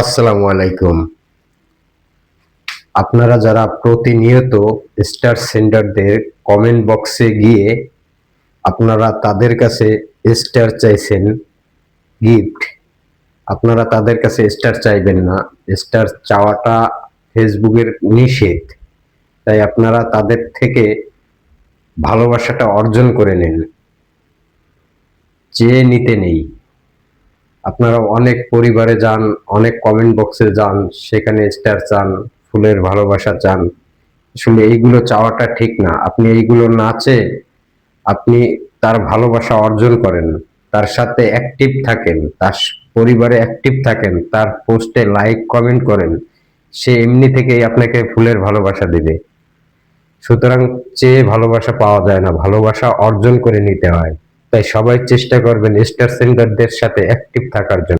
আসসালামু আলাইকুম। আপনারা যারা প্রতিনিয়ত স্টার সেন্ডারদের কমেন্ট বক্সে গিয়ে আপনারা তাদের কাছে স্টার চাইছেন গিফট, আপনারা তাদের কাছে স্টার চাইবেন না। স্টার চাওয়াটা ফেসবুকের নিষেধ, তাই আপনারা তাদের থেকে ভালোবাসাটা অর্জন করে নিন। চেয়ে নিতে নেই। আপনারা অনেক পরিবারে যান, অনেক কমেন্ট বক্সে যান, সেখানে স্টার চান, ফুলের ভালোবাসা চান। আসলে এইগুলো চাওয়াটা ঠিক না। আপনি এইগুলো না চেয়ে আপনি তার ভালোবাসা অর্জন করেন, তার সাথে অ্যাক্টিভ থাকেন, তার পরিবারে অ্যাক্টিভ থাকেন, তার পোস্টে লাইক কমেন্ট করেন, সে এমনি থেকেই আপনাকে ফুলের ভালোবাসা দেবে। সুতরাং চেয়ে ভালোবাসা পাওয়া যায় না, ভালোবাসা অর্জন করে নিতে হয়। তাই সবাই চেষ্টা করবেন স্টার সিঙ্গারদের সাথে অ্যাক্টিভ থাকার জন্য।